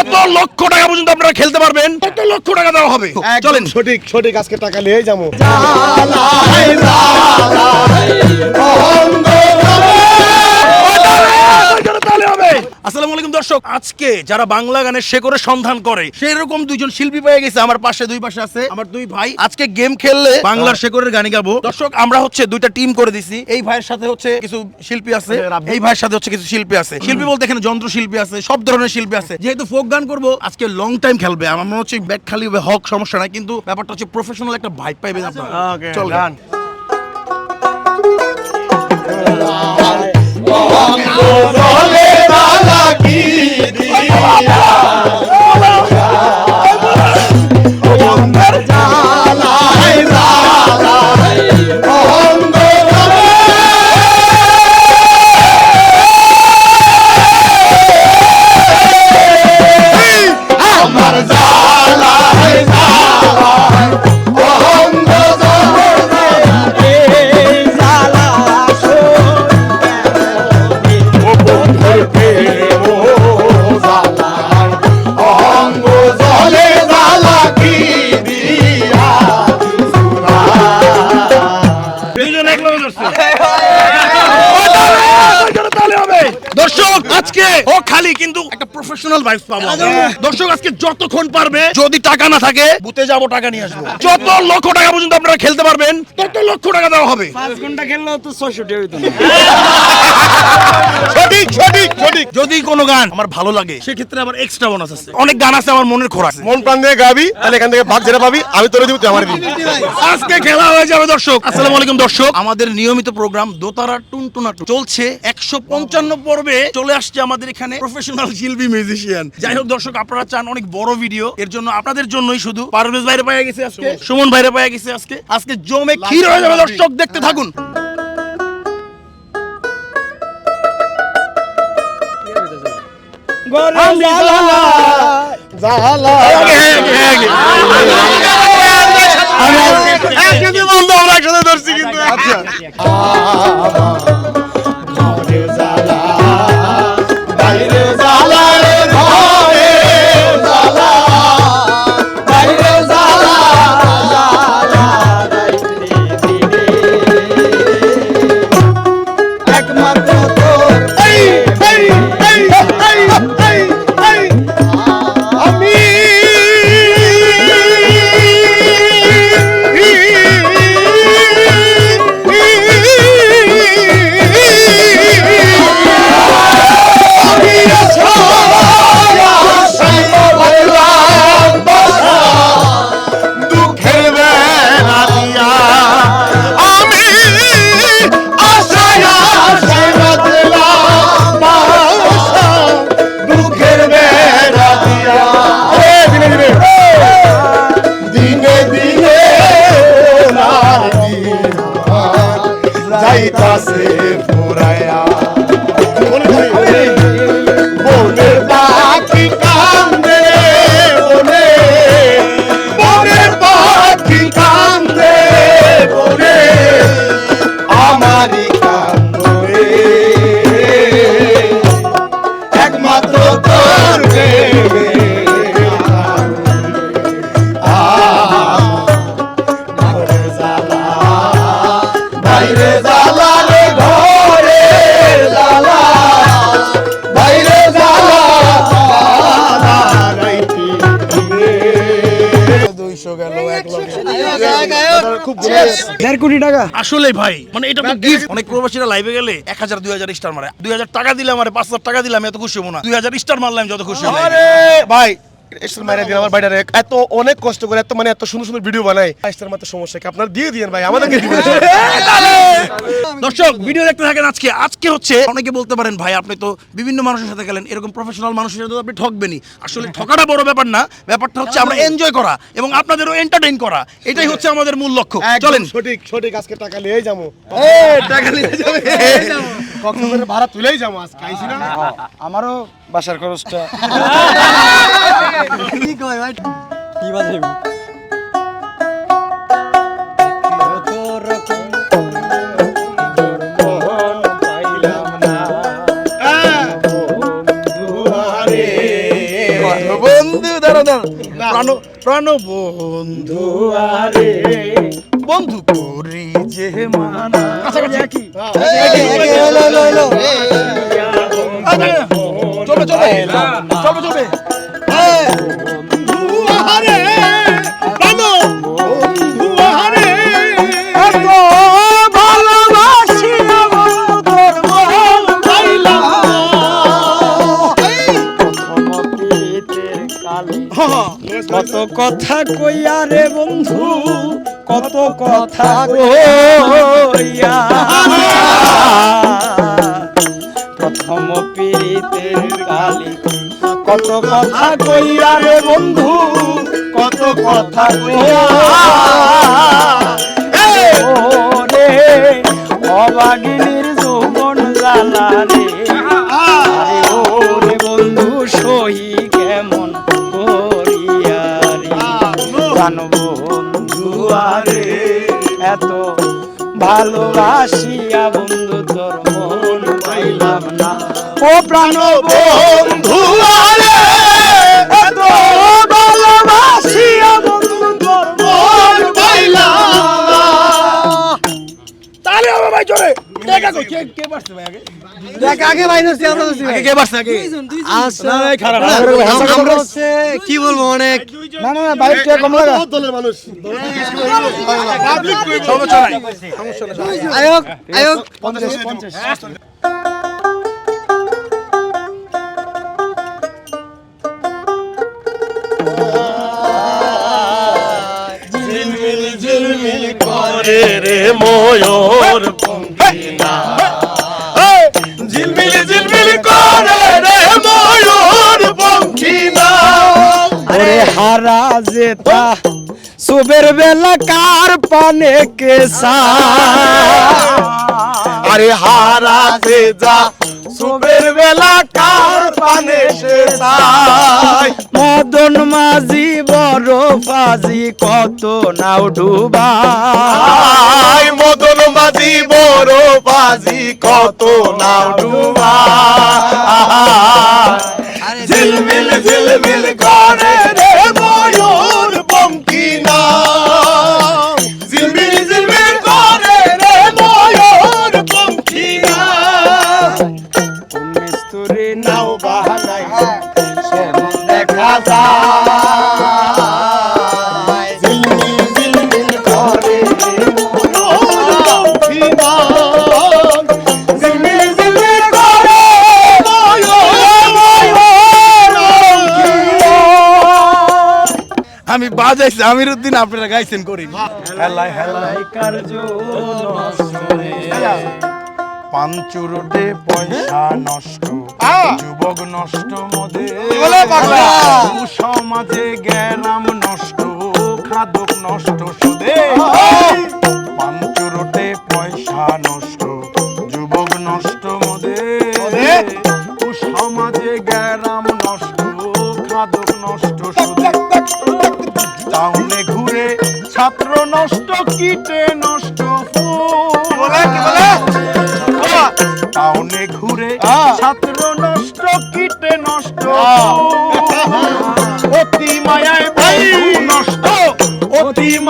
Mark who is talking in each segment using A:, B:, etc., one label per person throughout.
A: যত লক্ষ টাকা পর্যন্ত আপনারা খেলতে পারবেন? কত লক্ষ টাকা দেওয়া হবে? চলেন
B: চলেন। সঠিক সঠিক আজকে টাকা নিয়ে যাব।
A: আসসালামু আলাইকুম দর্শক আজকে যারা বাংলা গানের শেকড়ের সন্ধান করে সেরকম দুইজন শিল্পী পেয়ে গেছে আমার পাশে দুই পাশে আছে আমার দুই ভাই। আজকে গেম খেললে বাংলার শেকড়ের গানই গাবো। দর্শক আমরা হচ্ছে দুইটা টিম করে দিছি। এই ভাইয়ের সাথে হচ্ছে কিছু শিল্পী আছে এই ভাইয়ের সাথে হচ্ছে কিছু শিল্পী আছে। শিল্পী বলতে এখানে যন্ত্র শিল্পী আছে সব ধরনের শিল্পী আছে। যেহেতু ফোক গান করব আজকে লং টাইম খেলবে। আমার মনে হচ্ছে ব্যাগ খালি হবে হক সমস্যা নাই। কিন্তু ব্যাপারটা হচ্ছে প্রফেশনাল একটা ভাইব পাইবেন আপনারা। চল গান। দুইজন কিন্তু একটা প্রফেশনাল ভাইবস পাবো দর্শক আজকে যতক্ষণ পারবে যদি টাকা না থাকে বুতে যাব টাকা নিয়ে আসব। যত লক্ষ টাকা পর্যন্ত আপনারা খেলতে পারবেন তত লক্ষ টাকা দেওয়া হবে।
C: পাঁচ ঘণ্টা খেললেও তো ছয়শো টাকা হইতো
A: সঠিক সঠিক সঠিক। যদি কোনো গান আমার ভালো লাগে সেক্ষেত্রে আবার এক্সট্রা বোনাস আছে। অনেক গান আছে আমার মনের খোরা আছে।
B: মন প্রাণ দিয়ে গাবি তাহলে এখান থেকে ভাগ যেটা পাবি আমি তোরে দিব তুই আমার দিবি।
A: আজকে খেলা হয়ে যাবে দর্শক। আসসালামু আলাইকুম দর্শক। আমাদের নিয়মিত প্রোগ্রাম দোতারা টুনটুনা চলছে। একশো পঞ্চান্ন পর্বে চলে আসছে আমাদের এখানে প্রফেশনাল শিল্পী মিউজিশিয়ান যাই হোক দর্শক আপনারা চান অনেক বড় ভিডিও এর জন্য আপনাদের জন্যই শুধু পারভেজ বাইরে পাওয়া গেছে আজকে সুমন বাইরে পাওয়া গেছে আজকে। আজকে জমে ক্ষীর হয়ে যাবে দর্শক দেখতে থাকুন।
B: আমরা একসাথে ধরছি কিন্তু। আচ্ছা।
C: দেড় কোটি টাকা।
A: আসলে ভাই মানে এটা তো গিফট অনেক প্রবাসীরা লাইভে গেলে এক হাজার দুই হাজার স্টার মারে। দুই হাজার টাকা দিলাম আরে পাঁচ হাজার টাকা দিলাম এত খুশি হব না। দুই হাজার স্টার মারলাম যত খুশি হব।
B: ভাই এসের মাইরা দিন আমার বাইরে এত অনেক কষ্ট করে এত মানে এত সুন্দর সুন্দর ভিডিও বানাই এসের মাত্র সমস্যা কি? আপনার দিয়ে দিয়েন ভাই আমাদেরকে
A: দর্শক ভিডিও দেখতে থাকেন আজকে। আজকে হচ্ছে অনেকে বলতে পারেন ভাই আপনি তো বিভিন্ন মানুষের সাথে গেলেন এরকম প্রফেশনাল মানুষের সাথে তো আপনি ঠকবেনই। আসলে ঠকাটা বড় ব্যাপার না ব্যাপারটা হচ্ছে আমরা এনজয় করা এবং আপনাদেরও এন্টারটেইন করা। এটাই হচ্ছে আমাদের মূল লক্ষ্য।
B: চলেন। সঠিক সঠিক আজকে টাকা নিয়েই যাব।
A: টাকা নিয়ে যাবে।
B: কক্সবাজারের ভাড়া তুলেই যাব আজকে আইছি না?
C: আমারও বাসার খরচটা। কি কয় ভাই? কি বাজাইব?
A: বন্ধু দাঁড়া দাঁড়া প্রাণ প্রাণ বন্ধু
C: আরে
A: বন্ধু করি যে মানা। কাছাকাছি। চলবে চলবে চলবে
C: কথা কইয়া রে বন্ধু কত কথা কইয়া। প্রথম পীড়িতের কালি কত কথা কইয়া রে বন্ধু কত কথা কইয়া। ওরে অবাগিনীর ভালোবাসিয়া বন্ধু তোর মন পাইলাম না। ও প্রাণ বন্ধু
A: আগে
C: দেখ আগে
A: কে পারছে আগে?
C: আচ্ছা
A: খারাপ
C: আমরা হচ্ছে কি বলব অনেক না না না বাইক টা কম লাগা?
B: দলের মানুষ।
A: সমস্যা নাই
C: আয়োগ আয়োগ
B: ঝিলমিল ঝিলমিল করে রে ময়ূর পঙ্খিনা ঝিলমিল ঝিলমিল করে রে ময়ূর পঙ্খিনা
C: আরে হারা যেতা সুবের বেলা কার পানে কে সা
B: আরে হারাতে যা সুবের বেলা কার পানে সে
C: মদন মাঝি বড় ফাজি কত নাও ডুবা
B: আই মদন মাঝি বড় বাজি কত নাও ডুবা ঝিলমিল ঝিলমিল করে রে ময়ূর পঙ্কিনা ঝিলমিল
A: আমি বাজাইছি আমির উদ্দিন আপনারা গাইছেন করি।
B: হেলাই হেলাই
C: কার্য
A: পাঞ্চুরোটে পয়সা নষ্ট যুবক নষ্ট
B: পাগলা?
A: সমাজে গ্যারাম নষ্ট খাদক নষ্ট সুদে পাঞ্চুরোটে পয়সা নষ্ট যুবক নষ্ট মদে? সমাজে গ্যারাম নষ্ট খাদক নষ্ট সুদে টাউনে ঘুরে ছাত্র নষ্ট কীটে নষ্ট? টাউনে ঘুরে। ছাত্র নষ্ট কীটে নষ্ট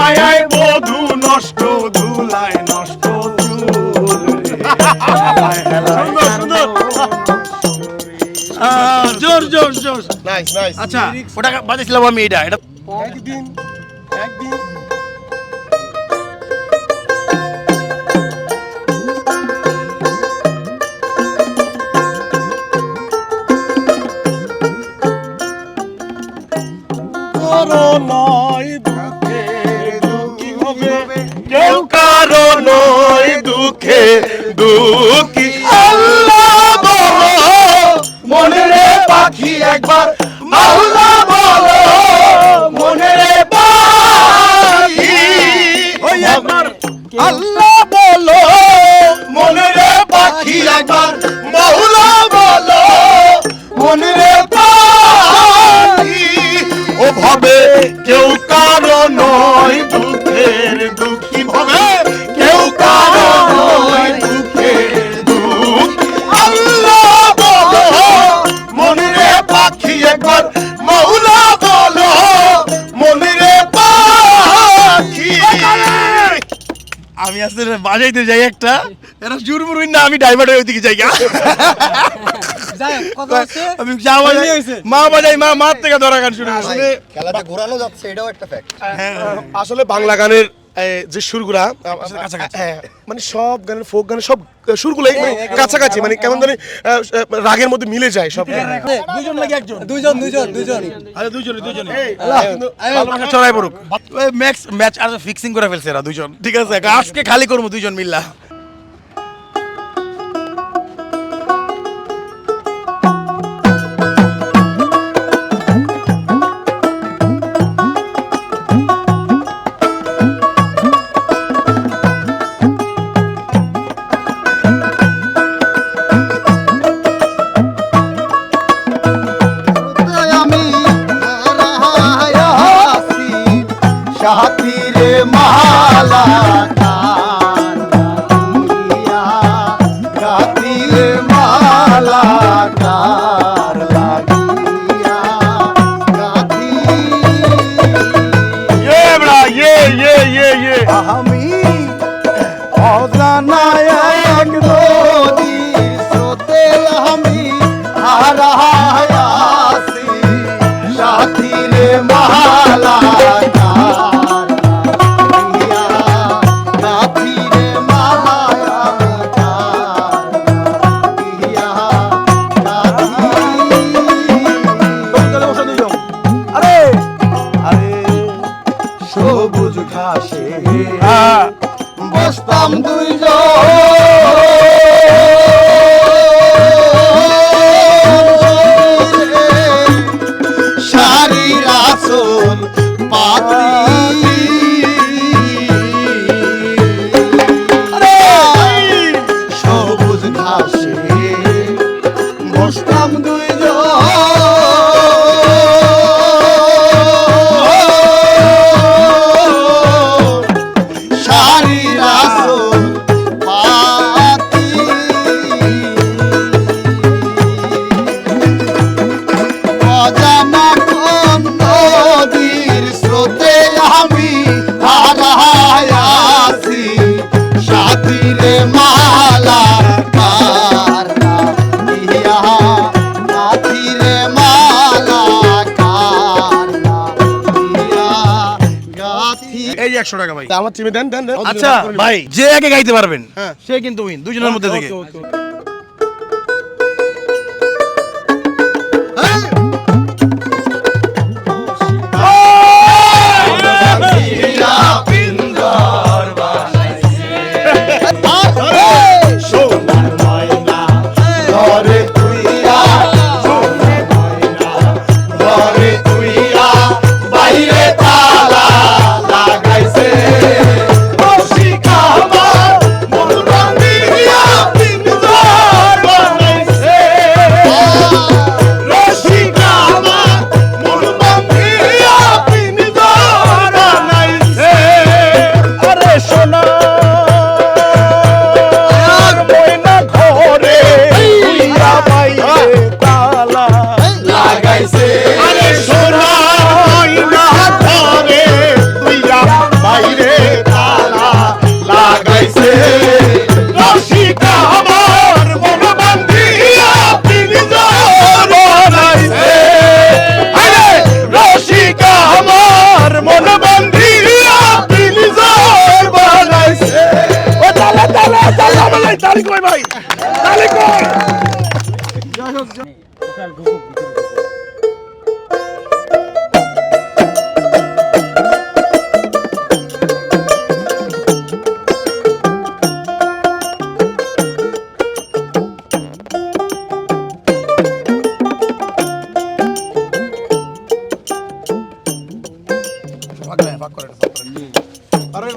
A: মায়ায় বধু নষ্ট ধুলায় নষ্ট জোর জোর জোর।
B: নাইস নাইস
A: আচ্ছা ওটা বাজাইছিলাম আমি এটা
B: কেউ কারও নয় দুঃখে দুঃখী। আল্লাহ মনে পাখি একবার
A: বলছে বাজাইতে যাই একটা। এরা জুর মুর না আমি ড্রাইভারের ওইদিকে যাই আমি যা বাজাই মা বাজাই মা মার থেকে ধরা গান শুরু আসলে
D: খেলাটা ঘোরানো যাচ্ছে এটাও একটা ফ্যাক্ট
B: আসলে বাংলা গানের যে সুরগুলা
A: কাছাকাছি।
B: হ্যাঁ, মানে সব গানের ফোক গানের সব সুরগুলাই মানে কাছাকাছি মানে কেমন ধরে রাগের মধ্যে মিলে যায় সব
A: দুজন লাগে একজন?
C: দুইজন দুইজন দুইজন।
A: আরে দুইজন
B: দুইজন
A: ভালোবাসা ছড়াই পড়ুক। ম্যাচ ম্যাচ আর ফিক্সিং করে ফেলছে এরা দুজন ঠিক আছে আজকে খালি করব দুইজন মিল্লা।
D: বসতাম দুইজন
A: টাকা ভাই।
B: আমার টিমে দেন দেন
A: আচ্ছা ভাই যে আগে গাইতে পারবেন সে কিন্তু উইন দুজনের মধ্যে থেকে।
D: কই ভাই? তালি কই?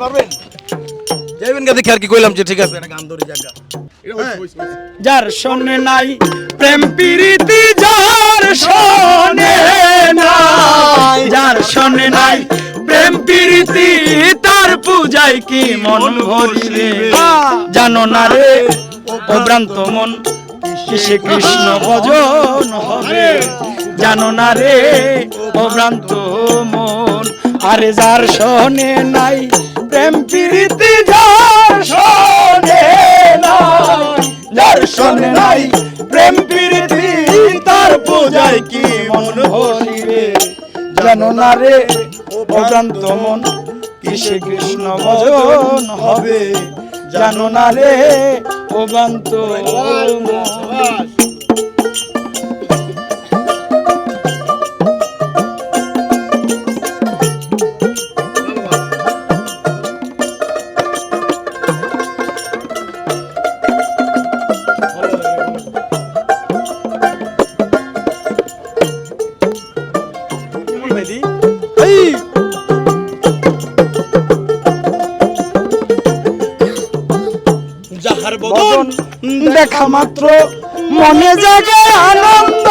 A: পারবেন যাইবেন আর কি কইলাম যে ঠিক আছে এটা গান ধরে জায়গা
C: যার শোনে নাই প্রেম প্রীতি যার শোনে নাই। যার শোনে নাই প্রেম প্রীতি তার পূজায় কি মন ভরিবে জানো না রে ও ভ্রান্ত মন কিসে কৃষ্ণ ভজন হবে? জানো না রে ও ভ্রান্ত মন আরে যার শোনে নাই প্রেম প্রীতি যার প্রেম প্রীতি তার পূজায় কি মন ভরিবে? জানো না রে অজান্ত মন কৃষ্ণ ভজন হবে? জানো না রে অবান্ত মন।
A: যাহার
C: বদন দেখা মাত্র মনে জাগে আনন্দ।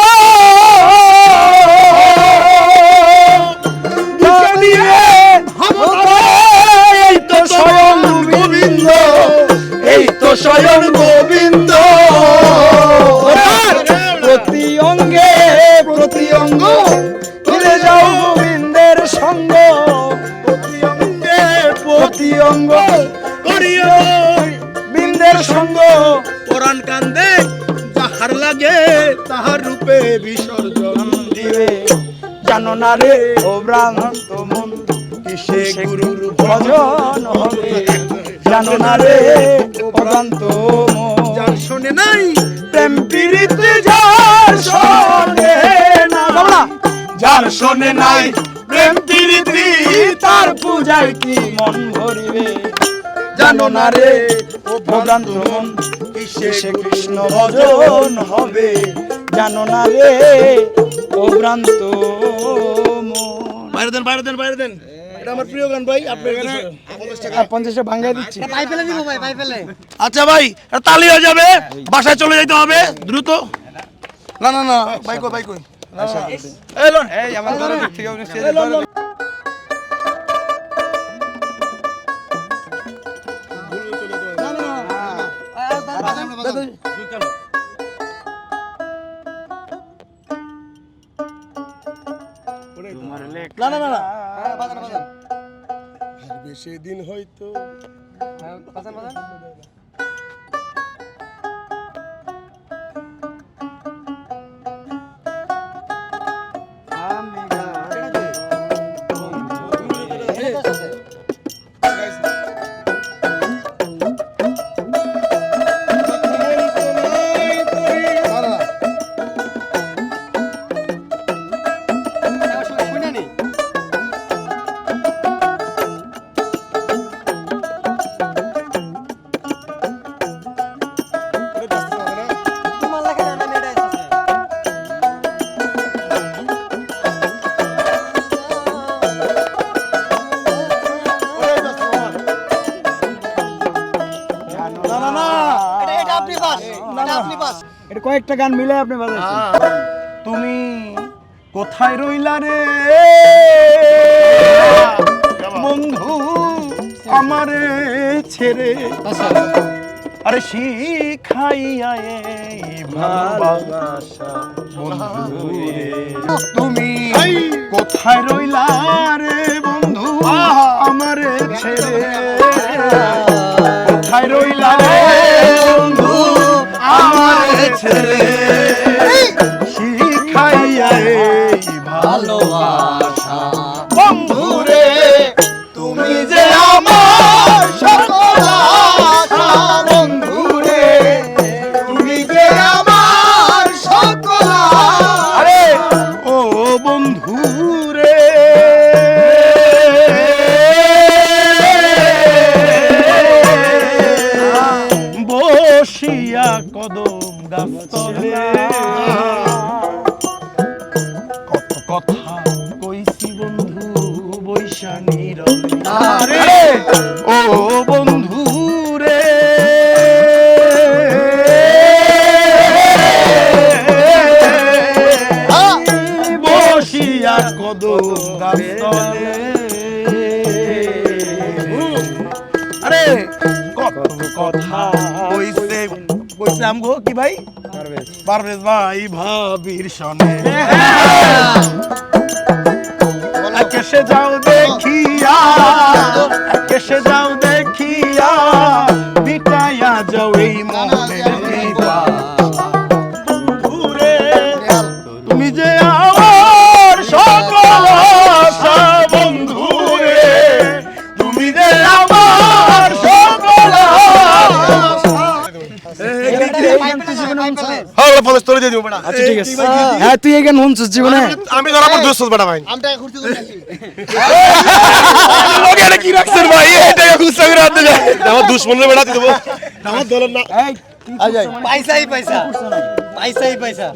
C: এই তো স্বয়ং গোবিন্দ এই তো স্বয়ং না রে ও ভ্রান্ত মন কিসে গুরুর ভজন হবে? জানো না রে ও ভ্রান্ত মন
A: যার শোনে নাই
C: প্রেম প্রীতি যার শোনে না যার শোনে নাই প্রেম প্রীতি তার পূজায় কি মন ভরিবে? জানো না রে ও ভ্রান্ত মন কিসে কৃষ্ণ ভজন হবে? জানো না রে ও ভ্রান্ত মন।
A: বাইরে দেন বাইরে দেন বাইরে দেন। এটা আমার প্রিয় গান ভাই আপনি
C: পঞ্চাশটা ভাঙ্গাই দিচ্ছি।
A: আচ্ছা ভাই এটা তালি হয়ে যাবে। বাসায় চলে যেতে হবে দ্রুত। না না না ভাই কই ভাই
C: এই আমার থেকে
B: কথা হয়তো
C: কয়েকটা গান মিলে আপনি বাজাইছেন
A: তুমি কোথায় রইলা রে? বন্ধু আমারে ছেড়ে। আরে শিখাইয়া এই ভালোবাসা। বন্ধু তুমি কোথায় রইলা রে বন্ধু? আমারে ছেড়ে। শিখাইয়া ভালোবাসা বন্ধু রে তুমি যে আমার সকল আশা বন্ধু তুমি কদম গাছতলে কত পারভেজ ভাই ভাবির সনে। কেসে যাও দেখিয়া কেসে যাও দেখিয়া।
C: আচ্ছা ঠিক আছে। হ্যাঁ তুই এখানে শুনছিস জীবনে।
B: আমি ধরা পর দোস্ত বেটা ভাই।
A: লগে এটা কি রাখছেন ভাই? এটা খুঁজতে করে আনতে যায়
B: আমার দুশ্মনের বেটা দেবো। আমার দলের না
C: এই
D: পয়সাই পয়সা। পয়সাই পয়সা।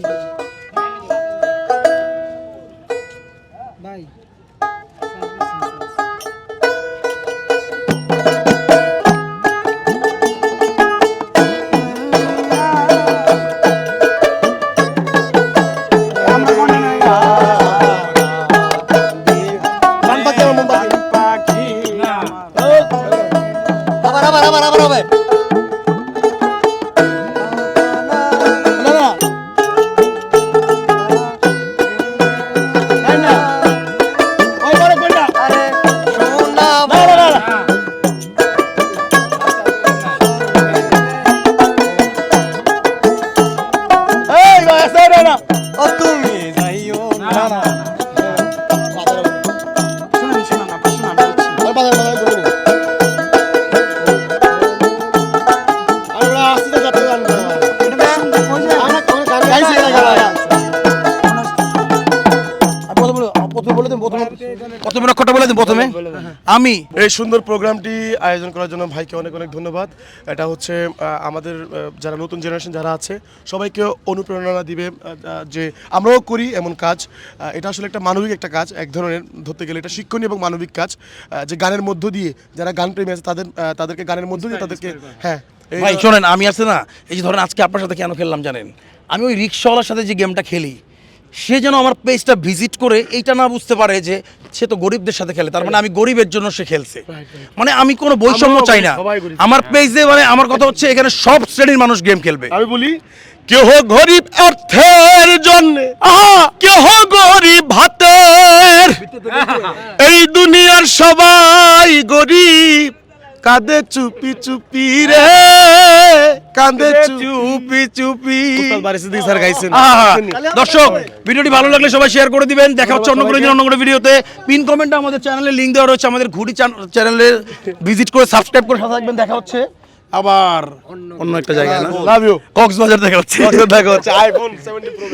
C: আমি।
B: এই সুন্দর প্রোগ্রামটি আয়োজন করার জন্য ভাইকে অনেক অনেক ধন্যবাদ। এটা হচ্ছে আমাদের যারা নতুন জেনারেশন যারা আছে সবাইকে অনুপ্রেরণা দিবে যে আমরাও করি এমন কাজ। এটা আসলে একটা মানবিক একটা কাজ এক ধরনের ধরতে গেলে এটা শিক্ষণীয় এবং মানবিক কাজ। যে গানের মধ্য দিয়ে যারা গান প্রেমী আছে তাদের তাদেরকে গানের মধ্য দিয়ে তাদেরকে হ্যাঁ এই-
A: ভাই শোনেন আমি আছে না এই যে ধরেন আজকে আপনার সাথে কেন খেললাম জানেন? আমি ওই রিক্সাওয়ালার সাথে যে গেমটা খেলি সে যেন আমার পেজটা ভিজিট করে এইটা না বুঝতে পারে যে সে তো গরিবদের সাথে খেলে। তার মানে আমি গরিবের জন্য সে খেলছে। মানে আমি কোনো বৈষম্য চাই না। আমার পেজে মানে আমার কথা হচ্ছে এখানে সব শ্রেণির মানুষ গেম খেলবে।
B: আমি বলি কেহ গরিব অর্থের জন্য কেহ গরিব ভাতের এই দুনিয়ার সবাই গরিব। কাঁদে চুপি চুপি রে। কাঁদে চুপি চুপি স্যার গাইছেন।
A: দর্শক ভিডিওটি ভালো লাগলে সবাই শেয়ার করে দিবেন। দেখা হচ্ছে অন্য কোনো অন্য কোনো ভিডিওতে। পিন কমেন্ট আমাদের চ্যানেলে লিঙ্ক দেওয়া রয়েছে। আমাদের ঘুরি চ্যানেলে ভিজিট করে সাবস্ক্রাইব করে সাথে থাকবেন। দেখা হচ্ছে আবার অন্য একটা জায়গায় না?
B: লাভ ইউ
A: কক্সবাজার দেখা হচ্ছে।
B: দেখা হচ্ছে। IPhone 70 pro